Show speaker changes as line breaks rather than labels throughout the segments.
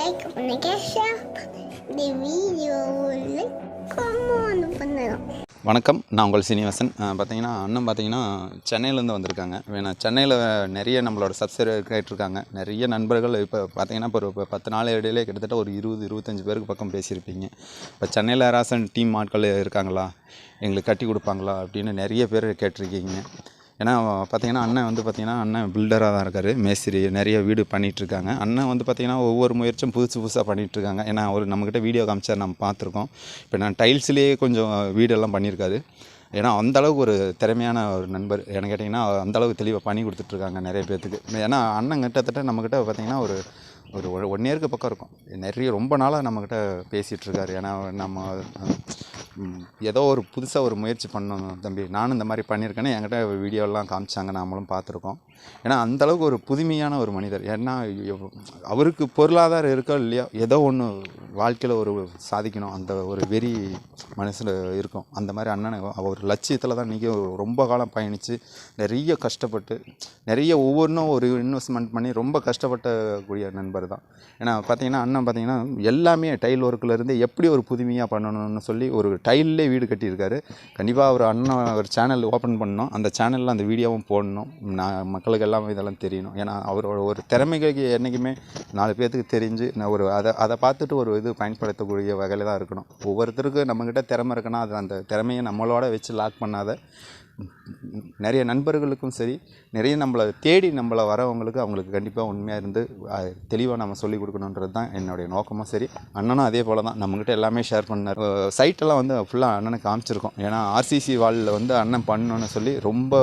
Like பண்ணுங்க share இந்த வீடியோவில் கமெண்ட் பண்ணணும்
வணக்கம் நான் உங்கள் சீனிவாசன். பார்த்தீங்கன்னா அண்ணன் பார்த்தீங்கன்னா சென்னையிலேருந்து வந்திருக்காங்க. வேணா சென்னையில் நிறைய நம்மளோட சப்ஸ்கிரைபர் கேட்டிருக்காங்க. நிறைய நண்பர்கள் இப்போ பார்த்தீங்கன்னா இப்போ ஒரு பத்து நாள் இடையிலே கிட்டத்தட்ட ஒரு இருபது இருபத்தஞ்சி பேருக்கு பக்கம் பேசியிருப்பீங்க. இப்போ சென்னையில் ராசன் டீம் ஆட்கள் இருக்காங்களா? எங்களுக்கு கட்டி கொடுப்பாங்களா? அப்படின்னு நிறைய பேர் கேட்டிருக்கீங்க. ஏன்னா பார்த்தீங்கன்னா அண்ணன் வந்து பார்த்தீங்கன்னா அண்ணன் பில்டராக தான் இருக்கார். மேஸ்திரி நிறைய வீடு பண்ணிகிட்ருக்காங்க அண்ணன் வந்து பார்த்தீங்கன்னா ஒவ்வொரு முயற்சியும் புதுசு புதுசாக பண்ணிகிட்டு இருக்காங்க ஏன்னா அவர் நம்மக்கிட்ட வீடியோ காமிச்சார் நம்ம பார்த்துருக்கோம் இப்போ நான் டைல்ஸ்லேயே கொஞ்சம் வீடெல்லாம் பண்ணியிருக்காரு. ஏன்னா அந்த அளவுக்கு ஒரு திறமையான ஒரு நண்பர். என்ன கேட்டிங்கன்னா அந்த அளவுக்கு தெளிவாக பண்ணி கொடுத்துட்ருக்காங்க நிறைய பேர்த்துக்கு ஏன்னா அண்ணன் கிட்டத்தட்ட நம்மக்கிட்ட பார்த்தீங்கன்னா ஒரு ஒரு ஒன் இயருக்கு பக்கம் இருக்கும். நிறைய ரொம்ப நாளாக நம்மக்கிட்ட பேசிகிட்ருக்காரு ஏன்னா நம்ம ஏதோ ஒரு புதுசாக ஒரு முயற்சி பண்ணணும் தம்பி. நானும் இந்த மாதிரி பண்ணியிருக்கேன்னு என்கிட்ட வீடியோலாம் காமிச்சாங்க. நாமளும் பார்த்துருக்கோம். ஏன்னா அந்த அளவுக்கு ஒரு புதுமையான ஒரு மனிதர். ஏன்னா அவருக்கு பொருளாதாரம் இருக்கோ இல்லையோ ஏதோ ஒன்று வாழ்க்கையில் ஒரு சாதிக்கணும். அந்த ஒரு வெறி மனசில் இருக்கும். அந்த மாதிரி அண்ணனை அவர் லட்சியத்தில் தான் இன்றைக்கி ரொம்ப காலம் பயணித்து நிறைய கஷ்டப்பட்டு நிறைய ஒவ்வொன்றும் ஒரு இன்வெஸ்ட்மெண்ட் பண்ணி ரொம்ப கஷ்டப்பட்டக்கூடிய நண்பர் தான். ஏன்னா பார்த்தீங்கன்னா அண்ணன் பார்த்தீங்கன்னா எல்லாமே டைல் ஒர்க்லேருந்து எப்படி ஒரு புதுமையாக பண்ணணும்னு சொல்லி ஒரு டைல்லே வீடு கட்டியிருக்காரு. கண்டிப்பாக அவர் அண்ணன் அவர் சேனல் ஓப்பன் பண்ணணும். அந்த சேனலில் அந்த வீடியோவும் போடணும். நான் மக்களுக்கு எல்லாம் இதெல்லாம் தெரியணும். ஏன்னா அவரோட ஒரு திறமைகளுக்கு என்றைக்குமே நாலு பேர்த்துக்கு தெரிஞ்சு நான் ஒரு அதை அதை பார்த்துட்டு ஒரு இது பயன்படுத்தக்கூடிய வகையில் தான் இருக்கணும். ஒவ்வொருத்தருக்கும் நம்மக்கிட்ட திறமை இருக்குன்னா அது அந்த திறமையை நம்மளோட வச்சு லாக் பண்ணாத நிறைய நண்பர்களுக்கும் சரி நிறைய நம்மளை தேடி நம்மளை வரவங்களுக்கு அவங்களுக்கு கண்டிப்பாக உண்மையாக இருந்து தெளிவாக நம்ம சொல்லிக் கொடுக்கணுன்றது தான் என்னுடைய நோக்கமும் சரி. அண்ணனும் அதே போல் தான். நம்மக்கிட்ட எல்லாமே ஷேர் பண்ணார். சைட்டெல்லாம் வந்து ஃபுல்லாக அண்ணனுக்கு காமிச்சிருக்கோம். ஏன்னா ஆர்சிசி வாலில் வந்து அண்ணன் பண்ணணும்னு சொல்லி ரொம்ப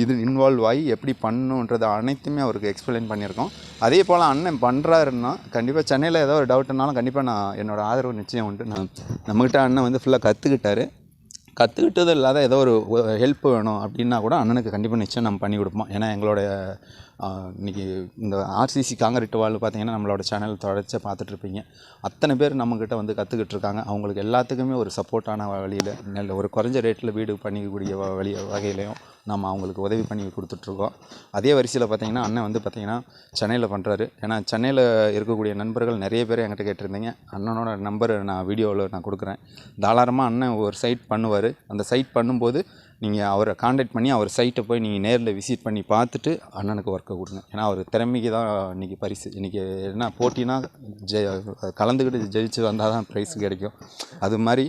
இது இன்வால்வ் ஆகி எப்படி பண்ணணுன்றது அனைத்துமே அவருக்கு எக்ஸ்பிளைன் பண்ணியிருக்கோம். அதே போல் அண்ணன் பண்ணுறாருன்னா கண்டிப்பாக சென்னையில் ஏதோ ஒரு டவுட்னாலும் கண்டிப்பாக நான் என்னோடய ஆதரவு நிச்சயம் உண்டு. நான் நம்மக்கிட்ட அண்ணன் வந்து ஃபுல்லாக கற்றுக்கிட்டாரு கற்றுக்கிட்டது இல்லாத ஏதோ ஒரு ஹெல்ப் வேணும் அப்படின்னா கூட அண்ணனுக்கு கண்டிப்பாக நிச்சயம் நம்ம பண்ணி கொடுப்போம். ஏன்னா எங்களுடைய இன்றைக்கி இன்னைக்கு இந்த ஆர்சிசி காங்கிரீட் வால் பார்த்தீங்கன்னா நம்மளோட சேனல் தொடர்ச்சியாக பார்த்துட்ருப்பீங்க. அத்தனை பேர் நம்மக்கிட்ட வந்து கற்றுக்கிட்டு இருக்காங்க அவங்களுக்கு எல்லாத்துக்குமே ஒரு சப்போர்ட்டான வழியில் நல்ல ஒரு குறைஞ்ச ரேட்டில் வீடு பண்ணிக்கக்கூடிய வ- வழி வகையிலையும் நம்ம அவங்களுக்கு உதவி பண்ணி கொடுத்துட்ருக்கோம். அதே வரிசையில் பார்த்தீங்கன்னா அண்ணன் வந்து பார்த்தீங்கன்னா சென்னையில் பண்ணுறாரு ஏன்னா சென்னையில் இருக்கக்கூடிய நண்பர்கள் நிறைய பேர் என்கிட்ட கேட்டிருந்தீங்க. அண்ணனோட நம்பர் நான் வீடியோவில் நான் கொடுக்குறேன். தாராளமாக அண்ணன் ஒரு சைட் பண்ணுவார். அந்த சைட் பண்ணும்போது நீங்கள் அவரை காண்டாக்ட் பண்ணி அவர் சைட்டை போய் நீங்கள் நேரில் விசிட் பண்ணி பார்த்துட்டு அண்ணனுக்கு ஒர்க்கை கொடுங்க. ஏன்னா அவர் திறமைக்கு தான் இன்றைக்கி பரிசு. இன்றைக்கி என்ன போட்டினா ஜெய கலந்துக்கிட்டு ஜெயிச்சு வந்தால் தான் ப்ரைஸ் கிடைக்கும். அது மாதிரி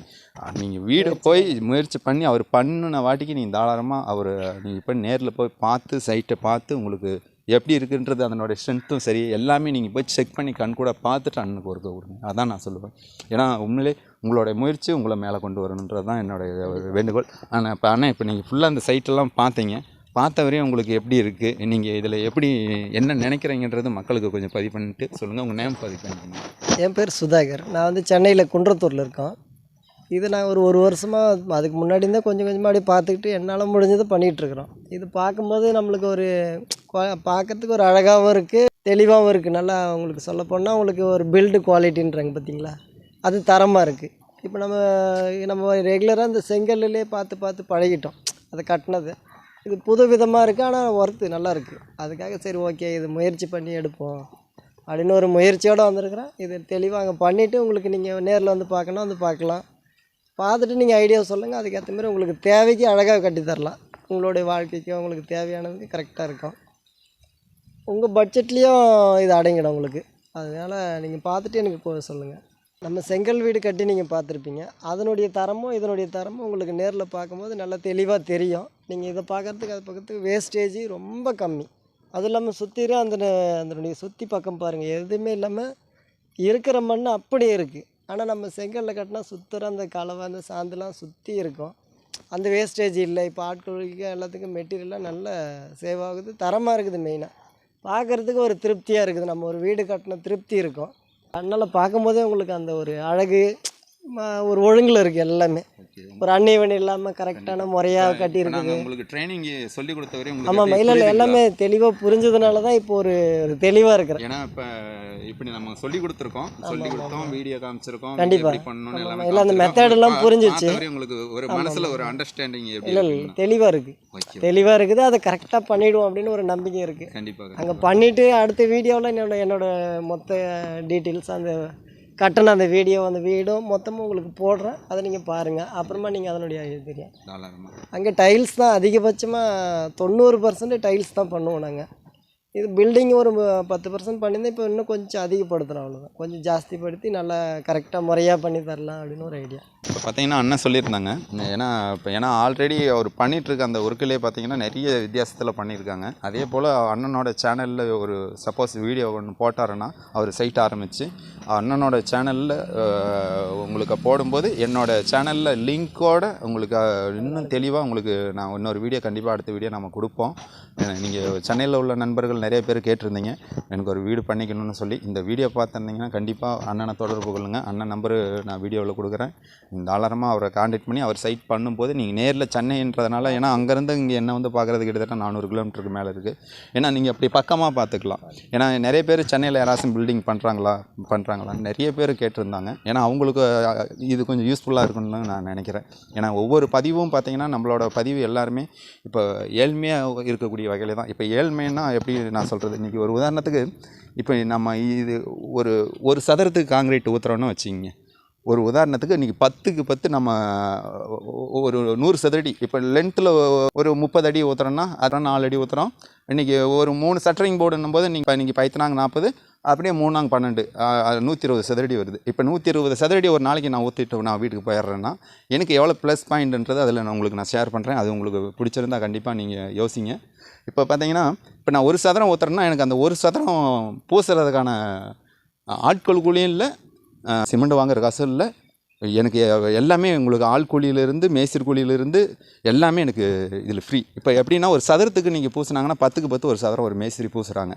நீங்கள் வீடு போய் முயற்சி பண்ணி அவர் பண்ணின வாட்டிக்கு நீங்கள் தாராளமாக அவர் நீங்கள் போய் நேரில் போய் பார்த்து சைட்டை பார்த்து உங்களுக்கு எப்படி இருக்குன்றது அதனுடைய ஸ்ட்ரென்த்தும் சரி எல்லாமே நீங்கள் போய் செக் பண்ணி கண் கூட பார்த்துட்டு அண்ணனுக்கு ஒர்க்கை கொடுங்க. அதான் நான் சொல்லுவேன். ஏன்னா உண்மையிலே உங்களோட முயற்சி உங்களை மேலே கொண்டு வரணுன்றது தான் என்னுடைய ஒரு வேண்டுகோள். ஆனால் இப்போ ஆனால் இப்போ நீங்கள் ஃபுல்லாக அந்த சைட்டெல்லாம் பார்த்தீங்க. பார்த்த வரையும் உங்களுக்கு எப்படி இருக்குது நீங்கள் இதில் எப்படி என்ன நினைக்கிறீங்கன்றது மக்களுக்கு கொஞ்சம் பதிவு பண்ணிட்டு சொல்லுங்கள் உங்கள் நேம் பதிவு பண்ணிக்கோங்க.
என் பேர் சுதாகர். நான் வந்து சென்னையில் குன்றத்தூரில் இருக்கோம். இது நான் ஒரு ஒரு வருஷமாக அதுக்கு முன்னாடி இருந்தால் கொஞ்சம் கொஞ்சமாக அப்படியே பார்த்துக்கிட்டு என்னால் முடிஞ்சதை பண்ணிகிட்ருக்குறோம் இது பார்க்கும்போது நம்மளுக்கு ஒரு பார்க்கறதுக்கு ஒரு அழகாகவும் இருக்குது தெளிவாகவும் இருக்குது நல்லா உங்களுக்கு சொல்ல போனால் உங்களுக்கு ஒரு பில்டு குவாலிட்டின்றாங்க பார்த்தீங்களா அது தரமாக இருக்குது இப்போ நம்ம நம்ம ரெகுலராக இந்த செங்கல்லே பார்த்து பார்த்து பழகிட்டோம். அதை கட்டினது. இது புது விதமாக இருக்குது ஆனால் ஒர்த்து நல்லாயிருக்கு அதுக்காக சரி ஓகே இது முயற்சி பண்ணி எடுப்போம். அப்படின்னு ஒரு முயற்சியோடு வந்திருக்கிறேன். இது தெளிவாக அங்கே பண்ணிவிட்டு உங்களுக்கு நீங்கள் நேரில் வந்து பார்க்கணும் வந்து பார்க்கலாம். பார்த்துட்டு நீங்கள் ஐடியா சொல்லுங்கள் அதுக்கேற்ற மாதிரி உங்களுக்கு தேவைக்கு அழகாக கட்டித்தரலாம் உங்களுடைய வாழ்க்கைக்கு உங்களுக்கு தேவையானதுக்கு கரெக்டாக இருக்கும். உங்கள் பட்ஜெட்லேயும் இது அடங்கிடும் உங்களுக்கு. அதனால் நீங்கள் பார்த்துட்டு எனக்கு சொல்லுங்கள் நம்ம செங்கல் வீடு கட்டி நீங்கள் பார்த்துருப்பீங்க. அதனுடைய தரமும் இதனுடைய தரமும் உங்களுக்கு நேரில் பார்க்கும்போது நல்லா தெளிவாக தெரியும். நீங்கள் இதை பார்க்கறதுக்கு அது பக்கத்துக்கு வேஸ்டேஜ் ரொம்ப கம்மி. அதுவும் இல்லாமல் சுற்றிலும் அந்த அதனுடைய சுற்றி பக்கம் பாருங்கள் எதுவுமே இல்லாமல் இருக்கிற மண் அப்படியே இருக்குது ஆனால் நம்ம செங்கலில் கட்டினா சுற்றுற அந்த கலவை அந்த சாந்துலாம் சுற்றி இருக்கும். அந்த வேஸ்டேஜ் இல்லை. இப்போ ஆட்களுக்கு எல்லாத்துக்கும் மெட்டீரியல்லாம் நல்ல சேவ் ஆகுது. தரமாக இருக்குது மெயினாக பார்க்குறதுக்கு ஒரு திருப்தியாக இருக்குது. நம்ம ஒரு வீடு கட்டின திருப்தி இருக்கும். அதனால் பார்க்கும்போதே உங்களுக்கு அந்த ஒரு அழகு ஒரு ஒழுங்கில் இருக்குது எல்லாமே. ஒரு அன்னைவன் இல்லாமல் கரெக்டான முறையாக கட்டியிருக்குது
உங்களுக்கு ட்ரைனிங் சொல்லி கொடுத்தவரை
ஆமாம் இல்லை? எல்லாமே தெளிவாக புரிஞ்சதுனால தான் இப்போ ஒரு தெளிவாக இருக்கிறேன்.
ஏன்னா இப்போ இப்படி நம்ம சொல்லி கொடுத்துருக்கோம். சொல்லி கொடுத்தோம் வீடியோ காமிச்சிருக்கோம்
கண்டிப்பா.
எப்படி பண்ணணும்னு
ஆமா,
எல்லாமே
இல்ல, அந்த
உங்களுக்கு
புரிஞ்சிச்சு.
உங்களுக்கு ஒரு மனசுல ஒரு அண்டர்ஸ்டாண்டிங்
இல்லை? தெளிவாக இருக்குது தெளிவாக இருக்குது அதை கரெக்டாக பண்ணிவிடுவோம் அப்படின்னு ஒரு நம்பிக்கை இருக்குது
கண்டிப்பாக
அங்கே பண்ணிவிட்டு அடுத்த வீடியோவில் என்னோட என்னோட மொத்த டீட்டெயில்ஸ் அந்த கட்டண அந்த வீடியோ அந்த வீடும் மொத்தமும் உங்களுக்கு போடுறேன். அதை நீங்கள் பாருங்கள் அப்புறமா நீங்கள் அதனுடைய இது தெரியும். அங்கே டைல்ஸ் தான் அதிகபட்சமாக தொண்ணூறு பர்சன்ட் டைல்ஸ் தான் பண்ணுவோம் நாங்கள் இது பில்டிங் ஒரு பத்து பர்சன்ட் பண்ணியிருந்தேன் இப்போ இன்னும் கொஞ்சம் அதிகப்படுத்துகிறோம் அவ்வளோதான் கொஞ்சம் ஜாஸ்திப்படுத்தி நல்லா கரெக்டாக முறையாக பண்ணி தரலாம் அப்படின்னு ஒரு ஐடியா
இப்போ பார்த்தீங்கன்னா அண்ணன் சொல்லியிருந்தாங்க. ஏன்னா இப்போ ஏன்னா ஆல்ரெடி அவர் பண்ணிகிட்ருக்க இருக்க அந்த ஒர்க்கிலே பார்த்தீங்கன்னா நிறைய வித்தியாசத்தில் பண்ணியிருக்காங்க. அதே போல் அண்ணனோட சேனலில் ஒரு சப்போஸ் வீடியோ ஒன்று போட்டாருன்னா அவர் சைட் ஆரம்பித்து அண்ணனோட சேனலில் உங்களுக்கு போடும்போது என்னோடய சேனலில் லிங்க்கோட உங்களுக்கு இன்னும் தெளிவாக உங்களுக்கு நான் இன்னொரு வீடியோ கண்டிப்பாக அடுத்த வீடியோ நம்ம கொடுப்போம். நீங்கள் சென்னையில் உள்ள நண்பர்கள் நிறைய பேர் கேட்டிருந்தீங்க. எனக்கு ஒரு வீடு பண்ணிக்கணும்னு சொல்லி இந்த வீடியோ பார்த்துருந்தீங்கன்னா கண்டிப்பாக அண்ணனை தொடர்பு கொள்ளுங்கள் அண்ணன் நம்பரு நான் வீடியோவில் கொடுக்குறேன். தாராளமாக அவரை காண்டாக்ட் பண்ணி அவர் சைட் பண்ணும்போது நீங்கள் நேரில் சென்னைன்றதுனால ஏன்னா அங்கேருந்து இங்கே என்ன வந்து பார்க்குறது கிட்டத்தட்ட நானூறு கிலோமீட்டருக்கு மேலே இருக்குது ஏன்னா நீங்கள் அப்படி பக்கமாக பார்த்துக்கலாம். ஏன்னா நிறைய பேர் சென்னையில் யாராச்சும் பில்டிங் பண்ணுறாங்களா பண்ணுறாங்களா நிறைய பேர் கேட்டிருந்தாங்க. ஏன்னா அவங்களுக்கு இது கொஞ்சம் யூஸ்ஃபுல்லாக இருக்கும்னு நான் நினைக்கிறேன். ஏன்னா ஒவ்வொரு பதிவும் பார்த்தீங்கன்னா நம்மளோட பதிவு எல்லாருமே இப்போ ஏழ்மையாக இருக்கக்கூடிய வகையில் தான். இப்போ ஏழ்மைன்னா எப்படி நான் சொல்கிறது இன்றைக்கி ஒரு உதாரணத்துக்கு இப்போ நம்ம இது ஒரு ஒரு சதுரத்துக்கு காங்கிரீட் ஊற்றுறோன்னு வச்சுக்கிங்க. ஒரு உதாரணத்துக்கு இன்றைக்கி பத்துக்கு பத்து நம்ம ஒரு நூறு சதுரடி இப்போ லென்த்தில் ஒரு முப்பது அடி ஊற்றுறோன்னா அதான் நாலு அடி ஊற்றுறோம் இன்றைக்கி ஒரு மூணு சட்டரிங் போர்டுன்னும் போது நீங்கள் இன்றைக்கி பைத்தனாங்க நாற்பது அப்படியே மூணாங்க பன்னெண்டு நூற்றி இருபது சதுரடி வருது. இப்போ நூற்றி இருபது சதுரடி ஒரு நாளைக்கு நான் ஊற்றிட்டு நான் வீட்டுக்கு போயிடுறேன்னா எனக்கு எவ்வளோ ப்ளஸ் பாயிண்ட்ன்றது அதில் நான் உங்களுக்கு நான் ஷேர் பண்ணுறேன் அது உங்களுக்கு பிடிச்சிருந்தா கண்டிப்பாக நீங்கள் யோசிங்க. இப்போ பார்த்தீங்கன்னா இப்போ நான் ஒரு சதுரம் ஊற்றுறேன்னா எனக்கு அந்த ஒரு சதுரம் பூசுறதுக்கான ஆட்கள் கூலியும் இல்லை சிமெண்ட் வாங்குற காசு இல்லை. எனக்கு எல்லாமே உங்களுக்கு ஆள் கூலியிலேருந்து மேஸ்திரி கூலியிலேருந்து எல்லாமே எனக்கு இதில் ஃப்ரீ இப்போ எப்படின்னா ஒரு சதுரத்துக்கு நீங்கள் பூசுனாங்கன்னா பத்துக்கு பத்து ஒரு சதுரம் ஒரு மேஸ்திரி பூசுகிறாங்க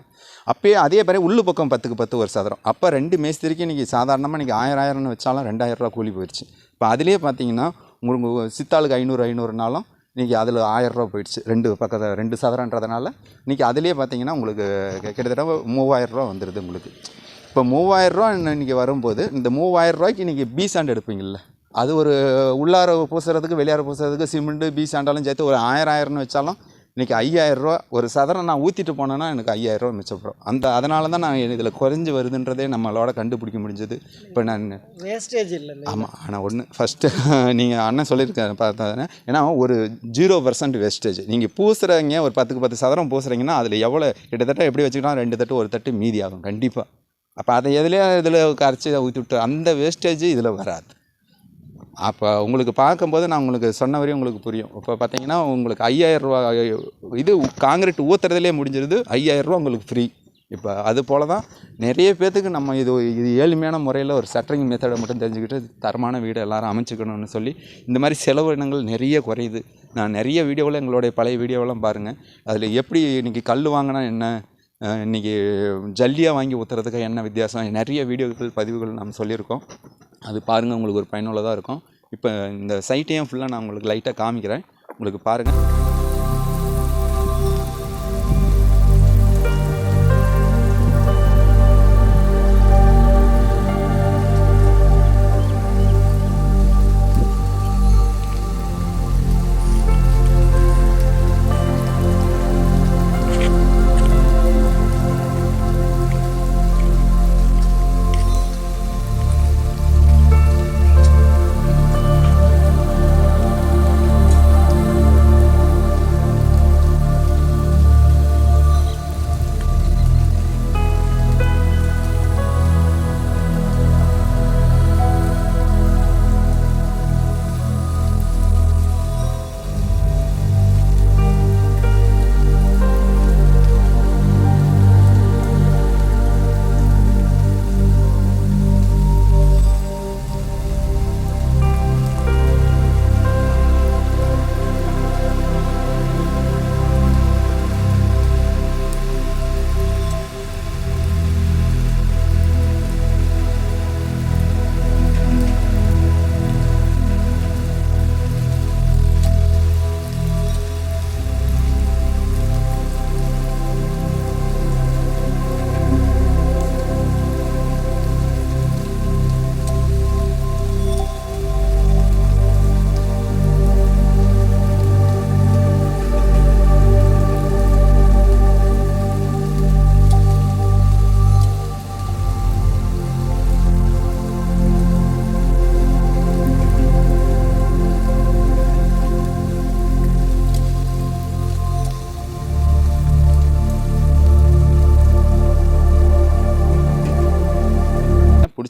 அப்போயே அதே மாதிரி உள்ளு பக்கம் பத்துக்கு பத்து ஒரு சதுரம். அப்போ ரெண்டு மேஸ்திரிக்கு இன்றைக்கி சாதாரணமாக நீங்கள் ஆயிரம் ஆயிரம்னு வச்சாலும் ரெண்டாயிரம் ரூபா கூலி போயிடுச்சு இப்போ அதுலேயே பார்த்தீங்கன்னா உங்களுக்கு சித்தாளுக்கு ஐநூறு ஐநூறுனாலும் இன்றைக்கி அதில் ஆயிரரூவா போயிடுச்சு ரெண்டு பக்கத்தில் ரெண்டு சதுரன்றதுனால இன்றைக்கி அதுலேயே பார்த்தீங்கன்னா உங்களுக்கு கிட்டத்தட்ட மூவாயிரரூவா வந்துடுது உங்களுக்கு. இப்போ மூவாயிரரூவா இன்றைக்கி வரும்போது இந்த மூவாயிரம் ரூபாய்க்கு இன்றைக்கி பி சாண்ட் எடுப்பீங்கள்ல அது ஒரு உள்ளார பூசுறதுக்கு வெளியார பூசுறதுக்கு சிமெண்ட்டு பி சாண்டாலும் சேர்த்து ஒரு ஆயிரம் ஆயிரம்னு வச்சாலும் இன்றைக்கி ஐயாயிரரூவா ஒரு சதுரம் நான் ஊற்றிட்டு போனேன்னா எனக்கு ஐயாயிரரூவா மிச்சப்படும் அந்த அதனால தான் நான் இதில் குறைஞ்சி வருதுன்றதே நம்மளோட கண்டுபிடிக்க முடிஞ்சது. இப்போ நான்
வேஸ்டேஜ் இல்லை
ஆமாம் ஆனால் ஒன்று ஃபஸ்ட்டு நீங்கள் அண்ணன் சொல்லியிருக்காரு பார்த்தா ஏன்னா ஒரு ஜீரோ பர்சன்ட் வேஸ்டேஜ் நீங்கள் பூசுகிறீங்க ஒரு பத்துக்கு பத்து சதுரம் பூசுகிறீங்கன்னா அதில் எவ்வளோ கிட்டத்தட்ட எப்படி வச்சுக்கிட்டா ரெண்டு தட்டு ஒரு தட்டு மீதி ஆகும் கண்டிப்பாக அப்போ அதை எதுலேயே இதில் கரைச்சி ஊற்றி விட்டு அந்த வேஸ்டேஜ் இதில் வராது. அப்போ உங்களுக்கு பார்க்கும்போது நான் உங்களுக்கு சொன்ன வரையும் உங்களுக்கு புரியும். இப்போ பார்த்தீங்கன்னா உங்களுக்கு ஐயாயிரம் இது காங்கிரீட் ஊற்றுறதுலே முடிஞ்சிருது ஐயாயிரம் ரூபா உங்களுக்கு ஃப்ரீ இப்போ அது போல தான் நிறைய பேர்த்துக்கு நம்ம இது இது ஏழ்மையான முறையில் ஒரு சட்டரிங் மெத்தடை மட்டும் தெரிஞ்சுக்கிட்டு தரமான வீடு எல்லாரும் அமைச்சுக்கணும்னு சொல்லி இந்த மாதிரி செலவினங்கள் நிறைய குறையுது. நான் நிறைய வீடியோவில் எங்களுடைய பழைய வீடியோவெல்லாம் பாருங்கள் அதில் எப்படி இன்றைக்கி கல் வாங்கினா என்ன இன்றைக்கி இன்னைக்கு ஜல்லியாக வாங்கி ஊற்றுறதுக்கு என்ன வித்தியாசம்? நிறைய வீடியோக்கள் பதிவுகள் நம்ம சொல்லியிருக்கோம். அது பாருங்கள் உங்களுக்கு ஒரு பயனுள்ளதாக இருக்கும். இப்போ இந்த சைட்டையும் ஃபுல்லாக நான் உங்களுக்கு லைட்டாக காமிக்கிறேன். உங்களுக்கு பாருங்கள்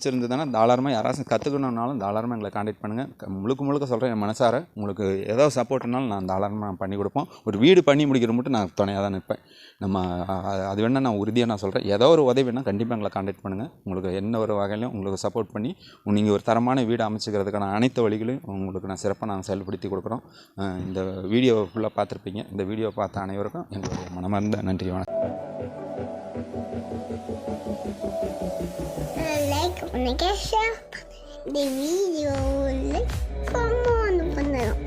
பிடிச்சிருந்ததுன்னா தாராளமாக யாராச்சும் கற்றுக்கணுன்னாலும் தாராளமாக எங்களை காண்டாக்ட் பண்ணுங்கள் முழுக்க முழுக்க சொல்கிறேன் என் மனசார. உங்களுக்கு ஏதோ சப்போர்ட்னாலும் நான் தாராளமாக பண்ணி கொடுப்போம். ஒரு வீடு பண்ணி முடிக்கிற மட்டும் நான் துணையாக தான் நிற்பேன். நம்ம அது வேணால் நான் உறுதியாக நான் சொல்கிறேன் ஏதோ ஒரு உதவி வேணால் கண்டிப்பாக எங்களை காண்டாக்ட் பண்ணுங்கள் உங்களுக்கு என்ன ஒரு வகையிலையும் உங்களுக்கு சப்போர்ட் பண்ணி நீங்கள் ஒரு தரமான வீடு அமைச்சிக்கிறதுக்கான அனைத்து வழிகளையும் உங்களுக்கு நான் சிறப்பாக நாங்கள் செயல்படுத்தி கொடுக்குறோம். இந்த வீடியோ ஃபுல்லாக பார்த்துருப்பீங்க. இந்த வீடியோ பார்த்த அனைவருக்கும் எங்களுடைய மனமார்ந்த நன்றி வணக்கம்.
லைக் பண்ணுங்க ஷேர் பண்ணுங்க இந்த வீடியோவில் கமெண்ட் பண்ணுறோம்